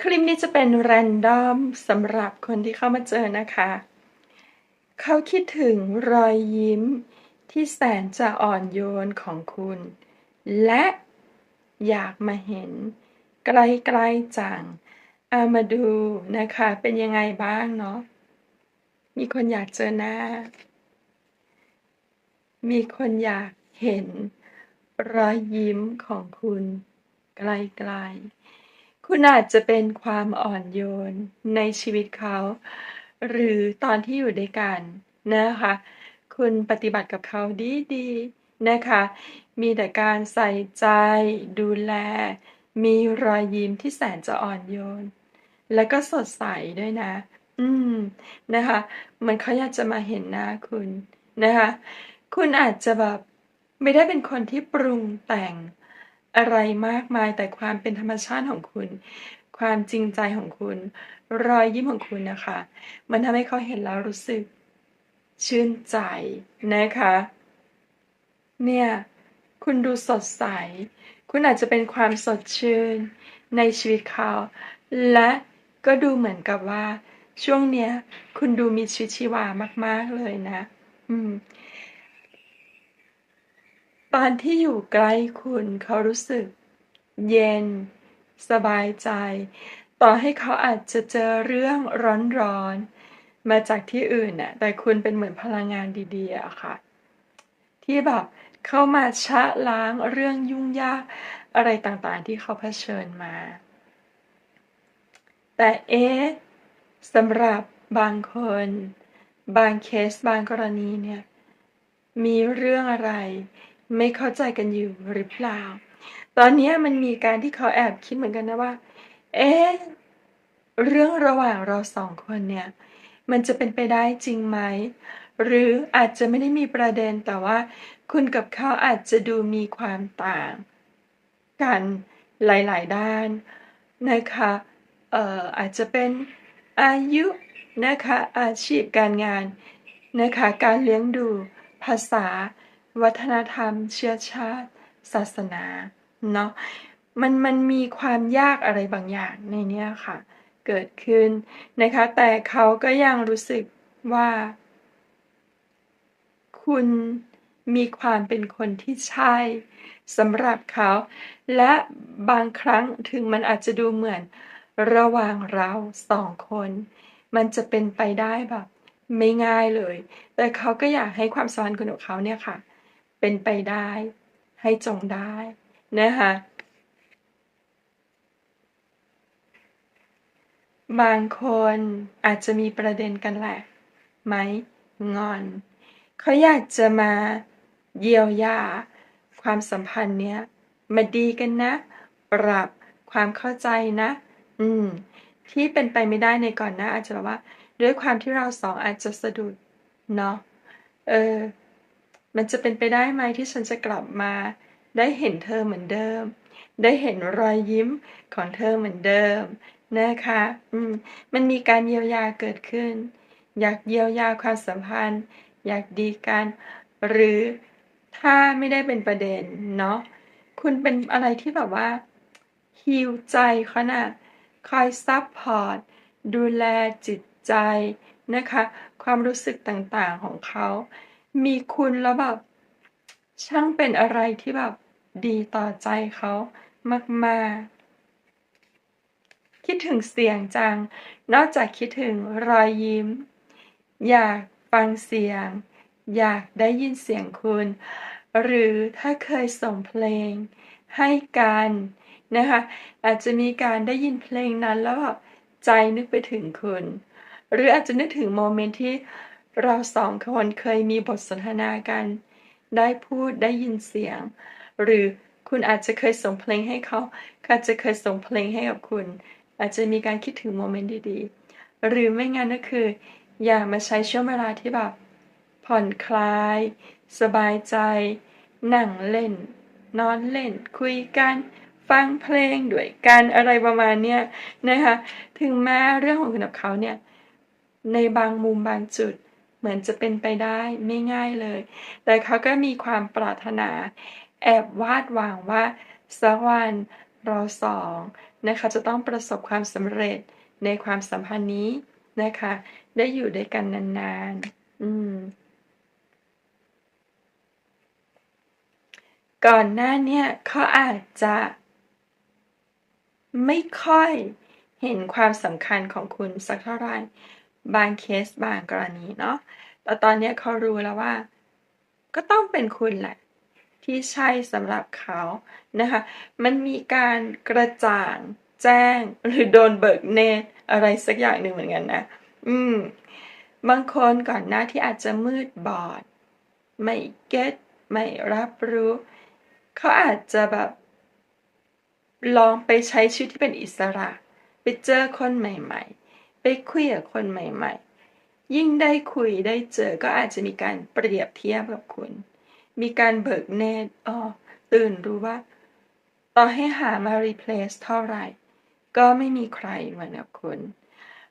คลิปนี้จะเป็นแรนดอมสำหรับคนที่เข้ามาเจอนะคะ เขาคิดถึงรอยยิ้มที่แสนจะอ่อนโยนของคุณ และอยากมาเห็นใกล้ๆจังเอามาดูนะคะ เป็นยังไงบ้างเนาะ มีคนอยากเจอหน้า มีคนอยากเห็นรอยยิ้มของคุณไกลๆ คุณอาจจะเป็นความอ่อนโยนในชีวิตเขา หรือตอนที่อยู่ด้วยกันนะคะ คุณปฏิบัติกับเขาดีๆนะคะ มีแต่การใส่ใจดูแล มีรอยยิ้มที่แสนจะอ่อนโยน และก็สดใสด้วยนะ อืมนะคะเหมือนเขาอยากจะมาเห็นหน้าคุณนะคะ คุณอาจจะแบบไม่ได้เป็นคนที่ปรุงแต่ง อะไรมากมายแต่ความเป็นธรรมชาติของคุณ ความจริงใจของคุณ รอยยิ้มของคุณนะคะ มันทำให้เขาเห็นแล้วรู้สึก ชื่นใจนะคะ เนี่ย คุณดูสดใส คุณอาจจะเป็นความสดชื่นในชีวิตเขา และก็ดูเหมือนกับว่า ช่วงเนี้ย คุณดูมีชีวิตชีวามาก ๆ เลยนะ อืม ตอนที่อยู่ใกล้คุณเขารู้สึก เย็น สบายใจ ต่อให้เขาอาจจะเจอเรื่องร้อนๆ มาจากที่อื่นน่ะ แต่คุณเป็นเหมือนพลังงานดีๆอะค่ะ ที่แบบเข้ามาชะล้างเรื่องยุ่งยากอะไรต่างๆ ที่เขาเผชิญมา แต่เอ๊ะสำหรับบางคน บางเคสบางกรณีเนี่ย มีเรื่องอะไร ไม่เข้าใจกันอยู่หรือเปล่า ตอนนี้มันมีการที่เขาแอบคิดเหมือนกันนะว่า เอ๊ะเรื่องระหว่างเราสองคนเนี่ย มันจะเป็นไปได้จริงไหม หรืออาจจะไม่ได้มีประเด็นแต่ว่า คุณกับเขาอาจจะดูมีความต่าง กันหลาย ๆ ด้านนะคะเอ่ออาจจะเป็นอายุนะคะอาชีพการงานนะคะการเลี้ยงดูภาษา วัฒนธรรม เชื้อชาติ ศาสนาเนาะมันมันมีความยากอะไรบางอย่างในเนี้ยค่ะ เกิดขึ้นนะคะ แต่เขาก็ยังรู้สึกว่า คุณมีความเป็นคนที่ใช่สำหรับเขา และบางครั้งถึงมันอาจจะดูเหมือนระหว่างเราสองคน มันจะเป็นไปได้แบบ ไม่ง่ายเลย แต่เขาก็อยากให้ความสัมพันธ์คุณกับเขาเนี่ยค่ะ เป็นไปได้ ให้จงได้นะคะบางคนอาจจะมีประเด็นกันแหละไหมงอน เขาอยากจะมาเยียวยา ความสัมพันธ์เนี้ยมาดีกันนะ ปรับความเข้าใจนะ อืม ที่เป็นไปไม่ได้ในก่อนน้าอาจจะแบบว่า ด้วยความที่เราสองอาจจะสะดุดเนาะเออ มันจะเป็นไปได้ไหมที่ฉันจะกลับมา ได้เห็นเธอเหมือนเดิม ได้เห็นรอยยิ้มของเธอเหมือนเดิมนะคะอืมมันมีการเยียวยาเกิดขึ้น อยากเยียวยาความสัมพันธ์ อยากดีกัน หรือถ้าไม่ได้เป็นประเด็นเนาะคุณเป็นอะไรที่แบบว่าฮีลใจเขาน่ะคอยซัพพอร์ตดูแลจิตใจนะคะ ความรู้สึกต่างๆของเขา มีคุณแล้วแบบ ช่างเป็นอะไรที่แบบดีต่อใจเขามาก ๆ คิดถึงเสียงจัง นอกจากคิดถึงรอยยิ้ม อยากฟังเสียง อยากได้ยินเสียงคุณ หรือถ้าเคยส่งเพลงให้กันนะคะอาจจะมีการได้ยินเพลงนั้นแล้วแบบใจนึกไปถึงคุณ หรืออาจจะนึกถึงโมเมนต์ที่ เราสองคนเคยมีบทสนทนากัน ได้พูดได้ยินเสียง หรือคุณอาจจะเคยส่งเพลงให้เขาเขาอาจจะเคยส่งเพลงให้กับคุณ อาจจะมีการคิดถึงโมเมนต์ดีๆ หรือไม่งั้นก็คือ อย่ามาใช้ช่วงเวลาที่แบบผ่อนคลาย สบายใจ นั่งเล่น นอนเล่น คุยกันฟังเพลงด้วยกันอะไรประมาณเนี้ยนะคะ ถึงแม้เรื่องของคุณกับเขาเนี่ย ในบางมุมบางจุด เหมือนจะเป็นไปได้ไม่ง่ายเลย แต่เขาก็มีความปรารถนา แอบวาดหวังว่าสักวันเราสองนะคะจะต้องประสบความสำเร็จในความสัมพันธ์นี้นะคะ ได้อยู่ด้วยกันนานๆ อืมก่อนหน้าเนี้ยเขาอาจจะ ไม่ค่อยเห็นความสำคัญของคุณสักเท่าไหร่ บางเคสบางกรณีเนาะแต่ตอนนี้เขารู้แล้วว่า ก็ต้องเป็นคุณแหละ ที่ใช่สำหรับเขานะคะ มันมีการกระจ่างแจ้งหรือโดนเบิกเนตอะไรสักอย่างหนึ่งเหมือนกันนะ อืม บางคนก่อนหน้าที่อาจจะมืดบอด ไม่เก็ตไม่รับรู้ เขาอาจจะแบบ ลองไปใช้ชีวิตที่เป็นอิสระ ไปเจอคนใหม่ ๆ ไปคุยกับคนใหม่ ๆ ยิ่งได้คุยได้เจอก็อาจจะมีการเปรียบเทียบกับคุณ มีการเบิกเนตรอ๋อตื่นรู้ว่า ต่อให้หามา replace เท่าไหร่ ก็ไม่มีใครเหมือนกับคุณ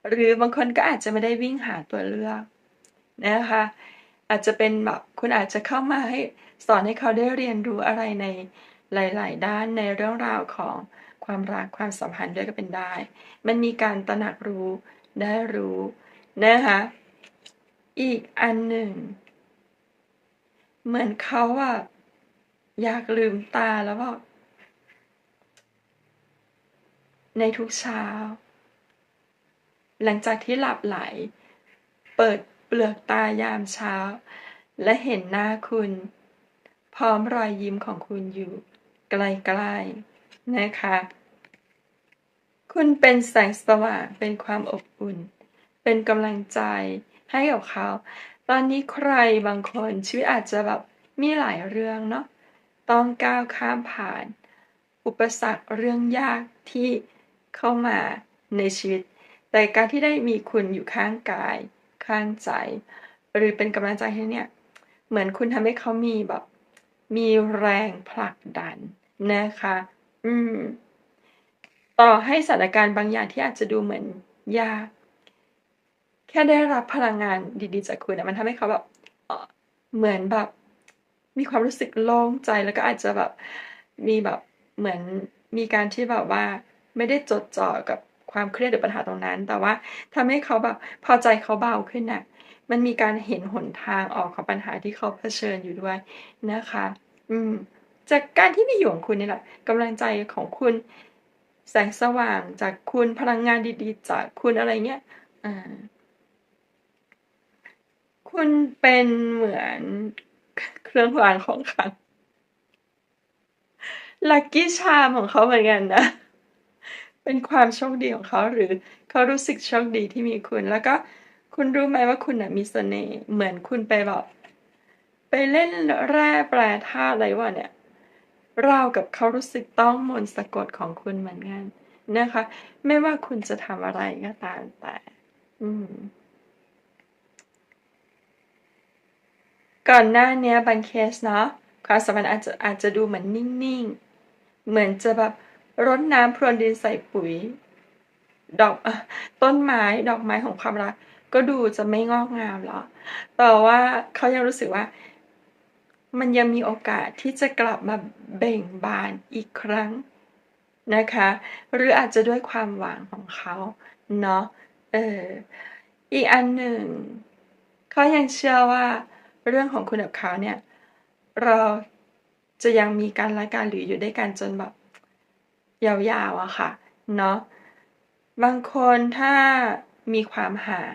หรือบางคนก็อาจจะไม่ได้วิ่งหาตัวเลือกนะคะอาจจะเป็นแบบคุณอาจจะเข้ามาให้สอนให้เขาได้เรียนรู้อะไรในหลาย ๆ ด้านในเรื่องราวของความรักความสัมพันธ์ด้วยก็เป็นได้ มันมีการตระหนักรู้ ได้รู้นะคะ อีกอันหนึ่ง เหมือนเขาอะอยากลืมตาแล้วบอกในทุกเช้า หลังจากที่หลับไหล เปิดเปลือกตายามเช้า และเห็นหน้าคุณ พร้อมรอยยิ้มของคุณอยู่ ไกลๆนะคะ คุณเป็นแสงสว่าง เป็นความอบอุ่น เป็นกำลังใจให้กับเขา ตอนนี้ใครบางคนชีวิตอาจจะแบบมีหลายเรื่องเนาะ ต้องก้าวข้ามผ่าน อุปสรรคเรื่องยากที่เข้ามาในชีวิต แต่การที่ได้มีคุณอยู่ข้างกาย ข้างใจ หรือเป็นกำลังใจให้เนี่ย เหมือนคุณทำให้เขามีแบบ มีแรงผลักดันนะคะ อืม ต่อให้สถานการณ์บางอย่างที่อาจจะดูเหมือนยากแค่ได้รับพลังงานดีๆจากคุณมันทำให้เขาแบบเหมือนแบบ มีความรู้สึกโล่งใจแล้วก็อาจจะแบบมีแบบเหมือนมีการที่แบบว่า ไม่ได้จดจ่อกับความเครียดหรือปัญหาตรงนั้น แต่ว่าทำให้เขาแบบพอใจเขาเบาขึ้นน่ะมันมีการเห็นหนทางออกของปัญหาที่เขาเผชิญอยู่ด้วยนะคะ อืม จากการที่มีอยู่ของคุณนี่แหละกำลังใจของคุณ แสงสว่างจากคุณพลังงานดีๆ จากคุณอะไรเงี้ยคุณเป็นเหมือนเครื่องรางของขลังลัคกี้ชามของเขาเหมือนกันนะ เป็นความโชคดีของเขาหรือเขารู้สึกโชคดีที่มีคุณ แล้วก็คุณรู้ไหมว่าคุณนะมีเสน่ห์เหมือนคุณไปแบบไปเล่นแร่แปรธาตุอะไรวะเนี่ย รากับเขารู้สึกต้องมนต์สะกดของคุณเหมือนกันนะคะ ไม่ว่าคุณจะทำอะไรก็ตามแต่ อืมก่อนหน้านี้บางเคสเนาะความสัมพันธ์อาจจะอาจจะดูเหมือนนิ่งๆ เหมือนจะแบบรดน้ำพรวนดินใส่ปุ๋ย ดอกต้นไม้ดอกไม้ของความรัก ก็ดูจะไม่งอกงามแล้วแต่ว่าเขายังรู้สึกว่า มันยังมีโอกาสที่จะกลับมาเบ่งบานอีกครั้งนะคะ หรืออาจจะด้วยความหวังของเขาเนาะเอออีกอันหนึ่งเขายังเชื่อว่าเรื่องของคุณกับเขาเนี่ย เราจะยังมีการละการหรืออยู่ด้วยกันจนแบบยาวๆอะค่ะเนาะบางคนถ้ามีความห่าง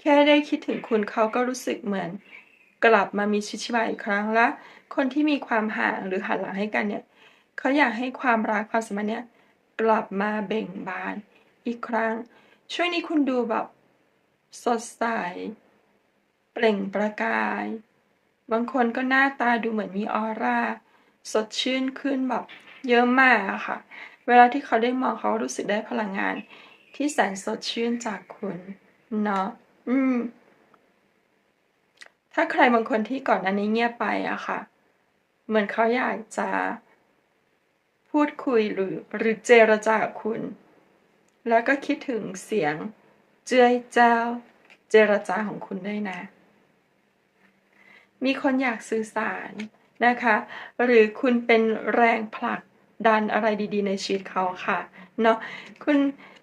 แค่ได้คิดถึงคุณเขาก็รู้สึกเหมือน กลับมามีชีวิตชีวาอีกครั้งและ คนที่มีความห่างหรือหันหลังให้กันเนี่ยเขาอยากให้ความรักความสัมพันธ์เนี่ยกลับมาเบ่งบานอีกครั้ง ช่วงนี้คุณดูแบบสดใส เปล่งประกาย บางคนก็หน้าตาดูเหมือนมีออร่า สดชื่นขึ้นแบบเยอะมากอะค่ะ เวลาที่เขาได้มองเขารู้สึกได้พลังงาน ที่แสนสดชื่นจากคุณ เนาะอืม ถ้าใครบางคนที่ก่อนอันนี้เงียบไปอะค่ะ เหมือนเขาอยากจะ พูดคุยหรือหรือเจรจากับคุณ แล้วก็คิดถึงเสียงเจือยเจ้า เจรจาของคุณได้นะ มีคนอยากสื่อสารนะคะ หรือคุณเป็นแรงผลักดันอะไรดีๆ ในชีวิตเขาค่ะเนาะคุณ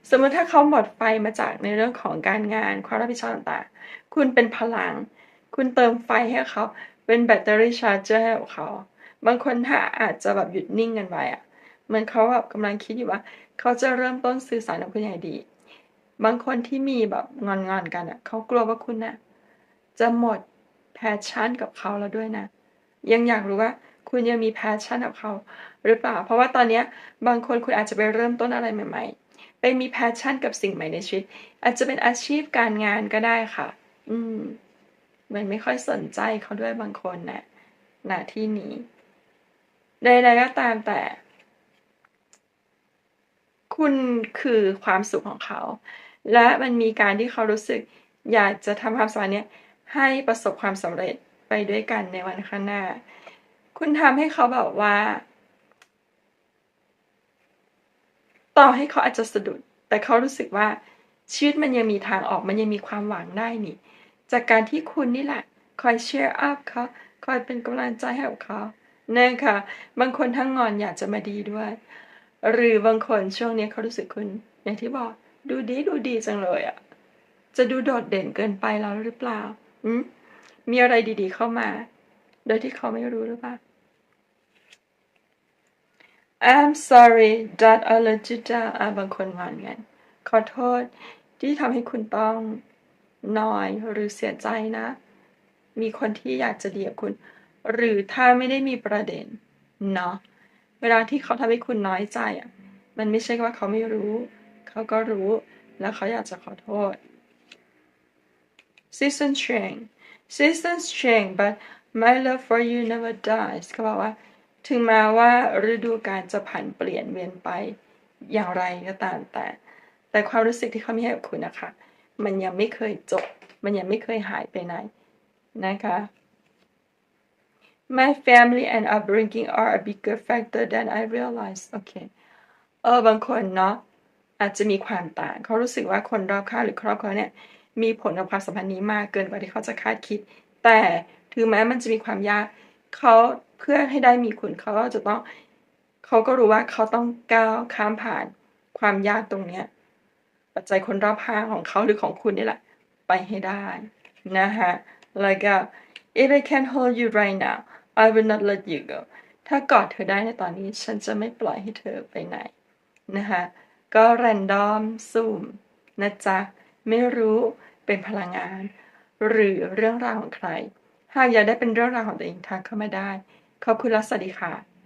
สมมติถ้าเขาหมดไฟมาจากในเรื่องของการงานความรับผิดชอบต่างๆคุณเป็นพลัง คุณเติมไฟให้เขา เป็นแบตเตอรี่ชาร์จเจอร์ให้กับเขา บางคนถ้าอาจจะแบบหยุดนิ่งกันไปอะเหมันเขาแบบกำลังคิดอยู่ว่า เขาจะเริ่มต้นสื่อสารกับคุณยังไงดี บางคนที่มีแบบงอนๆกันอะเขากลัวว่าคุณน่ะจะหมดแพชชั่นกับเขาแล้วด้วยนะ ยังอยากรู้ว่าคุณยังมีแพชชั่นกับเขา หรือเปล่า เพราะว่าตอนเนี้ยบางคนคุณอาจจะไปเริ่มต้นอะไรใหม่ ๆ ไปมีแพชชั่นกับสิ่งใหม่ในชีวิต อาจจะเป็นอาชีพการงานก็ได้ค่ะ อืม เหมือนไม่ค่อยสนใจเขาด้วยบางคนนะณที่นี้ใดๆก็ตามแต่ คุณคือความสุขของเขา และมันมีการที่เขารู้สึก อยากจะทำความสัมพันธ์เนี้ยให้ประสบความสำเร็จไปด้วยกันในวันข้างหน้า คุณทำให้เขาแบบว่า ต่อให้เขาอาจจะสะดุด แต่เขารู้สึกว่าชีวิตมันยังมีทางออกมันยังมีความหวังได้นี่ จากการที่คุณนี่แหละ คอยเชียร์อัพเขาคอยเป็นกำลังใจให้กับเขานะคะบางคนทั้งงอนอยากจะมาดีด้วย หรือบางคนช่วงนี้เขารู้สึกคุณอย่างที่บอกดูดีดูดีจังเลยอะ่ะ จะดูโดดเด่นเกินไปแล้วหรือเปล่าอืมมีอะไรดี ๆ เข้ามา โดยที่เขาไม่รู้หรือเปล่า I'm sorry that I let you down บางคนงอนกัน ขอโทษที่ทำให้คุณต้อง นอยหรือเสียใจนะ มีคนที่อยากจะดีกับคุณ หรือถ้าไม่ได้มีประเด็นเนาะเวลาที่เขาทำให้คุณน้อยใจอะมันไม่ใช่ว่าเขาไม่รู้ เขาก็รู้แล้วเขาอยากจะขอโทษ Season change season change but my love for you never dies เขาบอกว่า ถึงแม้ว่าฤดูกาลจะผันเปลี่ยนเวียนไปอย่างไรก็ตามแต่ แต่ความรู้สึกที่เขามีให้กับคุณนะคะ มันยังไม่เคยจบ มันยังไม่เคยหายไปไหนนะคะ My family and upbringing are a bigger factor than I realize โอเคเออบางคนเนาะอาจจะมีความต่าง เขารู้สึกว่าคนรอบข้างหรือครอบครัวเนี่ย มีผลกับความสัมพันธ์นี้มากเกินกว่าที่เขาจะคาดคิด แต่ถึงแม้มันจะมีความยากเขาเพื่อให้ได้มีคุณเขาก็จะต้อง เขาก็รู้ว่าเขาต้องก้าวข้ามผ่านความยากตรงเนี้ย ปัจจัยคนรอบข้างของเขาหรือของคุณนี่แหละ ไปให้ได้นะคะแล้วก็ if I can hold you right now I will not let you go ถ้ากอดเธอได้ในตอนนี้ ฉันจะไม่ปล่อยให้เธอไปไหนนะคะก็แรนดอมสุ่มนะจ๊ะ ไม่รู้เป็นพลังงาน หรือเรื่องราวของใคร หากอยากได้เป็นเรื่องราวของตัวเองทักเข้ามาได้ ขอบคุณและสวัสดีค่ะ